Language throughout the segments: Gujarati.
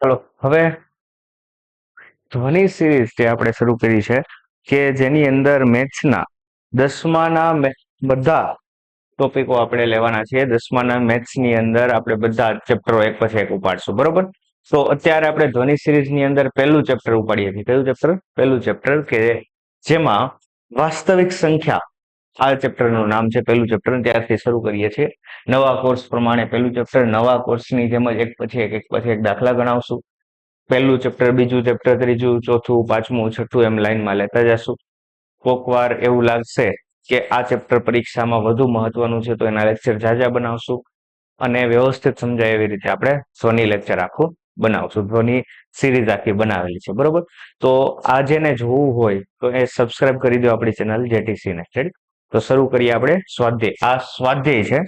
ચલો, હવે ધ્વનિ સિરીઝ જે આપણે શરૂ કરી છે, કે જેની અંદર મેથ્સના દસમાના બધા ટોપિકો આપણે લેવાના છે દસમાના મેથ્સની અંદર આપણે બધા ચેપ્ટરો એક પછી એક ઉપાડશું, બરોબર? તો અત્યારે આપણે ધ્વનિ સિરીઝની અંદર પહેલું ચેપ્ટર ઉપાડીએ છીએ. કયું ચેપ્ટર પહેલું ચેપ્ટર કે જેમાં વાસ્તવિક સંખ્યા આ ચેપ્ટરનું નામ છે, પહેલું ચેપ્ટર ત્યારથી શરૂ કરીએ છીએ. નવા કોર્સ પ્રમાણે પહેલું ચેપ્ટર નવા કોર્સની જેમ જ એક પછી એક એક પછી એક દાખલા ગણાવશું. પહેલું ચેપ્ટર બીજું ચેપ્ટર ત્રીજું, ચોથું, પાંચમું, છઠ્ઠું એમ લાઈનમાં લેતા જશું. કોક વાર એવું લાગશે કે આ ચેપ્ટર પરીક્ષામાં વધુ મહત્વનું છે, તો એના લેક્ચર ઝાઝા બનાવશું. અને વ્યવસ્થિત સમજાય એવી રીતે આપણે ધ્વનિ લેક્ચર આખું બનાવશું. ધ્વનિ સિરીઝ આખી બનાવેલી છે, બરોબર? તો આ જેને જોવું હોય તો એ સબસ્ક્રાઇબ કરી દો આપણી ચેનલ જેટીસી નેક્સ્ટ તો શરૂ કરીએ આપણે સ્વાધ્યાય. આ સ્વાધ્યાય છે.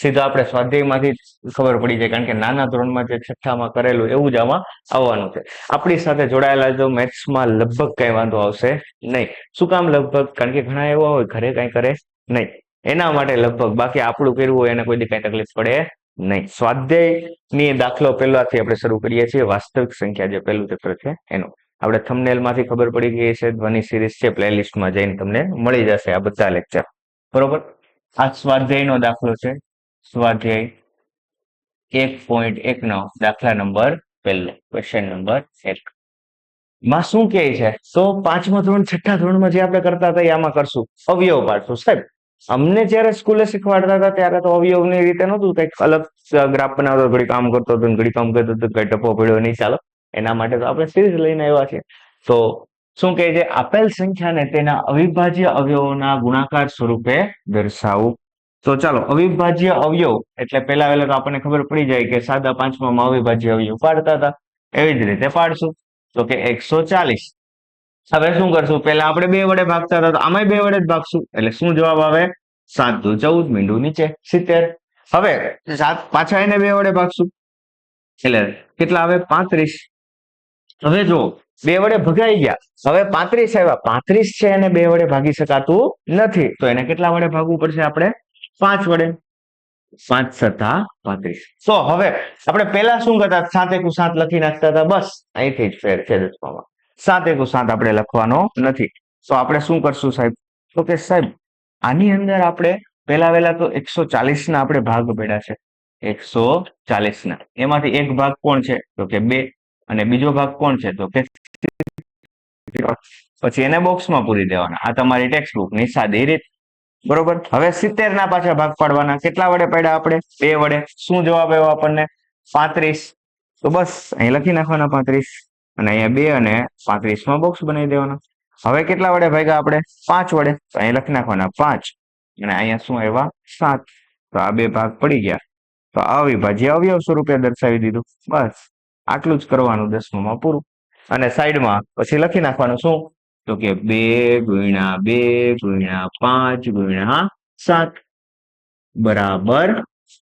સીધા આપણે સ્વાધ્યાયમાંથી ખબર પડી જાય, કારણ કે નાના ધોરણમાં જે છઠ્ઠામાં કરેલું એવું જ આમાં આવવાનું છે. આપણી સાથે જોડાયેલા જો મેથ્સમાં લગભગ કઈ વાંધો આવશે નહીં. શું કામ લગભગ? કારણ કે ઘણા એવા હોય, ઘરે કઈ કરે નહીં. એના માટે લગભગ બાકી આપણું કર્યું હોય એને કોઈ કઈ તકલીફ પડે નહીં. સ્વાધ્યાયની દાખલો પહેલાથી આપણે શરૂ કરીએ છીએ. વાસ્તવિક સંખ્યા જે પહેલું ચેપ્ટર છે, એનું. આપણે થમનેલમાંથી ખબર પડી ગઈ છે ધ્વનિ સિરીઝ છે પ્લેલિસ્ટમાં જઈને તમને મળી જશે આ બધા લેક્ચર બરોબર? આ સ્વાધ્યાયનો દાખલો છે. સ્વાધ્યાય એક પોઈન્ટ એક નો દાખલા નંબર પહેલો ક્વેશ્ચન નંબર એક. માં શું કહે છે? તો પાંચમા ધોરણ, છઠ્ઠા ધોરણમાં જે આપણે કરતા હતા, એ આમાં કરશું. અવયવ પાડશું, સાહેબ. અમને જ્યારે સ્કૂલે શીખવાડતા હતા, ત્યારે તો અવયવની રીતે નહોતું કંઈક અલગ ગ્રાફ બનાવતો ઘડી કામ કરતો હતો ઘડી કામ કરતો હતો કઈ ટપો પડ્યો, નહીં ચાલો. એના માટે તો આપણે સિરીઝ લઈને આવ્યા છીએ. તો શું કહે છે? આપેલ સંખ્યાને તેના અવિભાજ્ય અવયવોના ગુણાકાર સ્વરૂપે દર્શાવવું તો ચાલો, અવિભાજ્ય અવયવ, એટલે પેલા વહેલા તો આપણને ખબર પડી જાય કે સાદા પાંચમામાં અવિભાજ્ય અવયવ પાડતા હતા. એવી જ રીતે પાડશું. તો કે એકસો ચાલીસ. હવે શું કરશું? પેલા આપણે બે વડે ભાગતા હતા, તો આમાંય બે વડે જ ભાગશું. એટલે શું જવાબ આવે? સાત દુ ચૌદ, મીંડું નીચે, સિત્તેર. હવે સાત, પાછા એને બે વડે ભાગશું. એટલે કેટલા આવે? પાંત્રીસ. હવે જો, બે વડે ભગાઈ ગયા. હવે પાંત્રીસ આવ્યા. પાંત્રીસ છે એને બે વડે ભાગી શકાતું નથી. તો એને કેટલા વડે ભાગવું પડશે આપણે? પાંચ વડે. પાંચ સત્તા પાંત્રીસ. તો હવે આપણે પેલા શું કરતા સાત એકુ સાત લખી નાખતા હતા. બસ, અહીંથી જ ફેર છે દસમામાં સાત એકુ સાત આપણે લખવાનો નથી. તો આપણે શું કરશું સાહેબ? તો કે સાહેબ, આની અંદર આપણે પેલા વેલા તો એકસો ચાલીસ ના આપણે ભાગ પડ્યા છે. એકસો ચાલીસ ના એમાંથી એક ભાગ કોણ છે? તો કે બે. અને બીજો ભાગ કોણ છે? તો કે પછી એને બોક્સમાં પૂરી દેવાના. આ તમારી ટેક્સ્ટ બુકની સાદી રીત. બરોબર? હવે સિત્તેર ના પાછા ભાગ પાડવાના. કેટલા વડે પડ્યા આપણે? બે વડે. શું જવાબ આવ્યો આપણને? પાંત્રીસ. તો બસ, અહીં લખી નાખવાના પાંત્રીસ. અને અહીંયા બે અને પાંત્રીસમાં બોક્સ બનાવી દેવાના. હવે કેટલા વડે ભાગ્યા આપણે? પાંચ વડે. તો અહીં લખી નાખવાના. પાંચ. અને અહીંયા શું આવ્યા? સાત. તો આ બે ભાગ પડી ગયા. તો અવિભાજ્ય અવયવ સ્વરૂપે દર્શાવી દીધું. બસ. આટલું જ કરવાનું દસમામાં પૂરું અને સાઈડમાં પછી લખી નાખવાનું શું? તો કે બે ગુણ્યા બે ગુણ્યા પાંચ ગુણ્યા સાત. બરાબર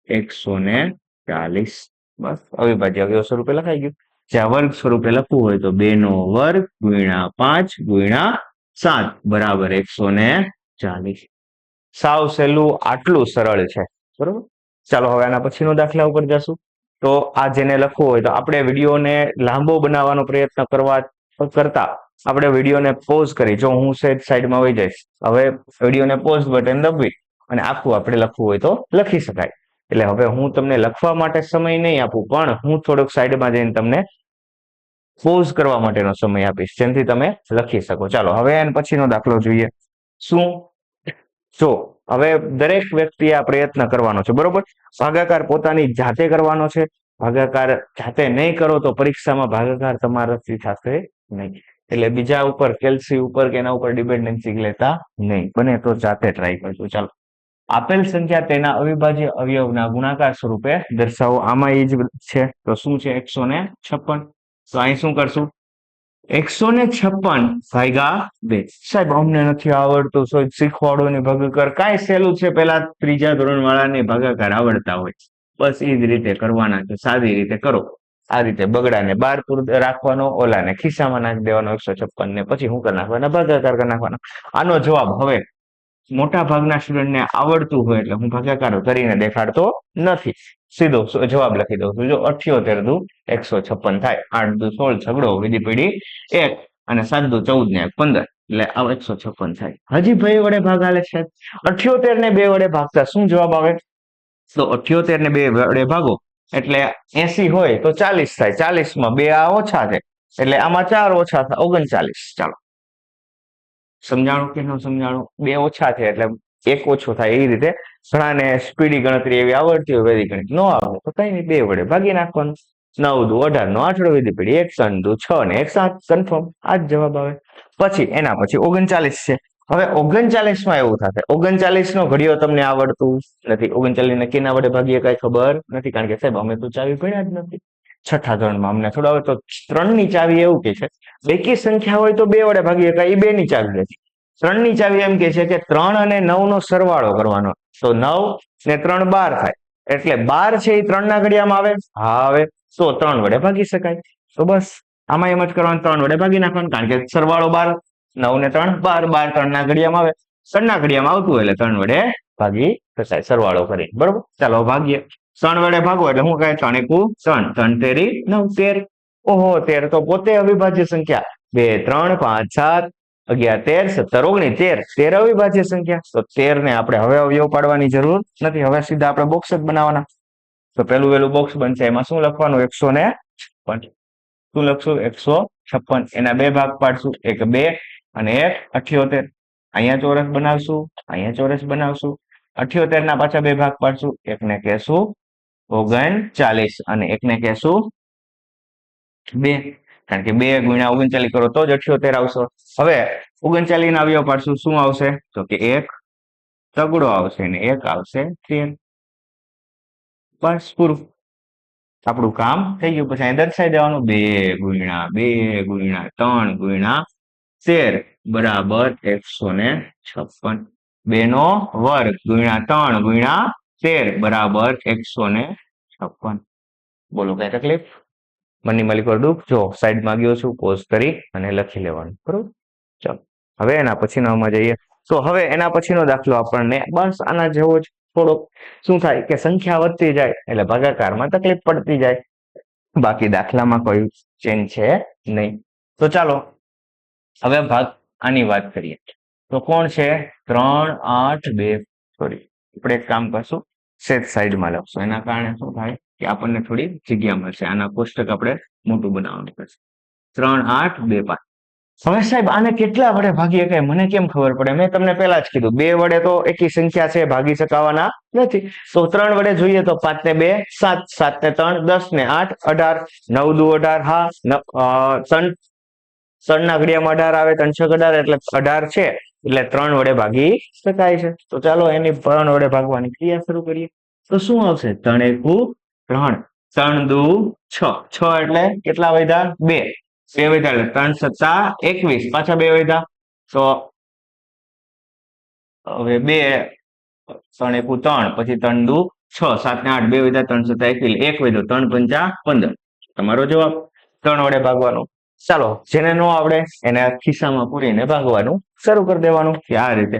એકસો ને ચાલીસ. બસ, અવિભાજ્ય અવયવ સ્વરૂપે લખાઈ ગયું. જ્યાં વર્ગ સ્વરૂપે લખવું હોય તો બે નો વર્ગ ગુણ્યા પાંચ ગુણ્યા સાત. બરાબર એકસો ને ચાલીસ. સાવ સહેલું આટલું સરળ છે. બરોબર? ચાલો હવે આના પછીનો દાખલા ઉપર જશું. તો આ જેને લખવું હોય તો આપણે વિડીયોને લાંબો બનાવવાનો પ્રયત્ન કરવા કરતા આપણે વિડીયોને પોઝ કરી. જો હું સેટ સાઈડમાં વહી જઈશ, હવે વિડીયોને પોઝ બટન દબવી અને આખું આપણે લખવું હોય તો લખી શકાય. એટલે હવે હું તમને લખવા માટે સમય નહીં આપું, પણ હું થોડોક સાઈડમાં જઈને તમને પોઝ કરવા માટેનો સમય આપીશ, જેનાથી તમે લખી શકો. ચાલો, હવે એના પછીનો દાખલો જોઈએ. શું? જો હવે દરેક વ્યક્તિએ આ પ્રયત્ન કરવાનો છે, બરોબર? ભાગાકાર પોતાની જાતે કરવાનો છે. ભાગાકાર જાતે નહીં કરો તો પરીક્ષામાં ભાગાકાર તમારાથી થશે નહીં. એટલે બીજા ઉપર કેલ્સી ઉપર કે એના ઉપર ડિપેન્ડન્સી લેતા નહીં. બને તો જાતે ટ્રાય કરજો. ચાલો. આપેલ સંખ્યા તેના અવિભાજ્ય અવયવના ગુણાકાર સ્વરૂપે દર્શાવો. આમાં એ જ છે. તો શું છે? એકસો ને છપ્પન. તો અહીં શું કરશું? એકસો ને છપ્પન ભાગ્યા બે. સાહેબ, અમને નથી આવડતું સો શીખવાડો ને ભાગાકાર. કાંઈ સહેલું છે? પેલા ત્રીજા ધોરણ વાળાને ભાગાકાર આવડતા હોય. બસ એ જ રીતે કરવાના છે. સાદી રીતે કરો. આ રીતે બગડાને બાર પૂર રાખવાનો, ઓલાને ખિસ્સામાં નાખી દેવાનો, એકસો છપ્પન ને પછી શું કરી નાખવાના? ભાગાકાર કરી નાખવાના. આનો જવાબ હવે મોટા ભાગના સ્ટુડન્ટને આવડતું હોય એટલે હું ભાગાકારો કરીને દેખાડતો નથી. સીધો જવાબ લખી દઉં છું. જો અઠ્યોતેર દુ, એકસો છપ્પન થાય. આઠ દુ, સોળ છગડો વિધિ પીડી, એક અને સાત દુ, ચૌદ ને પંદર. એટલે આ એકસો છપ્પન થાય. હજી ભાઈ વડે ભાગ આલે છે? અઠ્યોતેર ને બે વડે ભાગતા શું જવાબ આવે? તો અઠ્યોતેર ને બે વડે ભાગો. એટલે એસી હોય તો ચાલીસ થાય. ચાલીસમાં બે આ ઓછા છે એટલે આમાં ચાર ઓછા થાય. ઓગણચાલીસ. ચાલો. સમજાણું કે ન સમજાણું? બે ઓછા છે એટલે એક ઓછો થાય એ રીતે. ઘણાને સ્પીડી ગણતરી એવી આવડતી હોય વેદી ગણિત ન આવડે તો કઈ નહીં, બે વડે ભાગી નાખવાનું. નવ દુ અઢાર નો આઠડો વિધિ પડી. એક સન દુ છ ને એક સાત. કન્ફર્મ આ જ જવાબ આવે. પછી, એના પછી ઓગણચાલીસ છે. હવે ઓગણચાલીસમાં એવું થશે. ઓગણચાલીસ નો ઘડિયો તમને આવડતું નથી. ઓગણચાલીસ ને કેના વડે ભાગીએ કઈ ખબર નથી. કારણ કે સાહેબ, અમે તો ચાવી પડ્યા જ નથી. છઠ્ઠા ધોરણમાં અમને થોડા હવે તો ત્રણની ચાવી એવું કે છે. બેકી સંખ્યા હોય તો બે વડે ભાગી શકાય એ બે ની ચાવી નથી. ત્રણની ચાવી એમ કે છે કે ત્રણ અને નવ નો સરવાળો કરવાનો. તો નવ ને ત્રણ બાર થાય. એટલે બાર છે એ ત્રણ ના ઘડિયામાં આવે? હા, આવે. તો ત્રણ વડે ભાગી શકાય. તો બસ, આમાં એમ જ કરવાનું, ત્રણ વડે ભાગી નાખવાનું, કારણ કે સરવાળો બાર, નવ ને ત્રણ, બાર બાર ત્રણ ના ઘડિયામાં આવે. ત્રણ ના ઘડિયામાં આવતું એટલે ત્રણ વડે ભાગી શકાય, સરવાળો કરી બરોબર? ચાલો ભાગીએ. ત્રણ વડે ભાગો એટલે હું કહે ત્રણ એકુ ત્રણ ત્રણ તેરી, નવ, તેર. ઓહો, તેર તો પોતે અવિભાજ્ય સંખ્યા. બે, ત્રણ, પાંચ, સાત, અગિયાર, તેર, સત્તર, ઓગણીસ, તેર. તેર અવિભાજ્ય સંખ્યા. તો તેર ને આપણે હવે અવયવ પાડવાની જરૂર નથી. હવે સીધા આપણે બોક્સ જ બનાવવાના. તો પેલું પેલું બોક્સ બનશે. એમાં શું લખવાનું? એકસો ને છપ્પન. શું લખશું? એકસો છપ્પન. એના બે ભાગ પાડશું. એક, બે અને એક, અઠ્યોતેર. અહીંયા ચોરસ બનાવશું. અહીંયા ચોરસ બનાવશું. અઠ્યોતેર ના પાછા બે ભાગ પાડશું. એકને કહેશું ઓગણચાલીસ અને એકને કહેશું બે. કારણ કે બે ગુણ્યા ઓગણચાલીસ કરો તો જ અઠ્યોતેર આવશે. હવે ઓગણચાલીસ ના અવયવ પાડશું, શું આવશે? તો કે એક તગડો આવશે અને એક આવશે તેર. બસ, પૂરું. આપણું કામ થઈ ગયું. પછી અહીં દર્શાવી દેવાનું. બે ગુણ્યા બે ગુણ્યા, ત્રણ ગુણ્યા તેર બરાબર એકસો ને છપ્પન. બે નો વર્ગ ગુણ્યા ત્રણ ગુણ્યા તેર બરાબર એકસો ને છપ્પન. બોલો કઈ તકલીફ? મની મલી પર દુઃખ જો સાઈડમાં ગયો છું પોઝ કરી અને લખી લેવાનું, બરોબર? ચાલો, હવે એના પછીનામાં જઈએ. તો હવે એના પછીનો દાખલો આપણને બસ આના જેવો જ થોડોક શું થાય કે સંખ્યા વધતી જાય એટલે ભાગાકારમાં તકલીફ પડતી જાય. બાકી દાખલામાં કોઈ ચેન્જ છે નહીં. તો ચાલો, હવે ભાગ આની વાત કરીએ. તો કોણ છે? ત્રણ, આઠ, બે સોરી આપણે એક કામ કરશું સેજ સાઈડમાં લખશું. એના કારણે શું થાય કે આપણને થોડી જગ્યા મળશે. આના કોષ્ટક આપણે મોટું બનાવવાનું પડશે ત્રણ, આઠ, બે, પાંચ. હવે સાહેબ, આને કેટલા વડે ભાગી શકાય મને કેમ ખબર પડે? મેં તમને પહેલા જ કીધું, બે વડે તો એકી સંખ્યા છે, ભાગી શકાવાના નથી. તો ત્રણ વડે જોઈએ તો પાંચ ને બે, સાત સાત ને ત્રણ, દસ ને આઠ, અઢાર, નવ દુ અઢાર, હા ત્રણ ત્રણ ના ઘડિયામાં અઢાર આવે, ત્રણ છ અઢાર, એટલે અઢાર છે. એટલે ત્રણ વડે ભાગી શકાય છે. તો ચાલો એની ત્રણ વડે ભાગવાની ક્રિયા શરૂ કરીએ. તો શું આવશે? ત્રણ એકુ ત્રણ. ત્રણ દુ છ. છ એટલે કેટલા વધ્યા? બે. બે વધ્યા એટલે ત્રણ સત્તા એકવીસ. પાછા બે વધ્યા. તો હવે બે. ત્રણ એકુ ત્રણ. પછી ત્રણ દુ છ. સાત ને આઠ. બે વધ્યા ત્રણ સત્તા એકવીસ. એક વધ્યો. ત્રણ પંચા પંદર. તમારો જવાબ. ત્રણ વડે ભાગવાનો. ચાલો જેને નો આવડે એને ખિસ્સામાં પૂરીને ભાગવાનું શરૂ કરી દેવાનું. કે આ રીતે.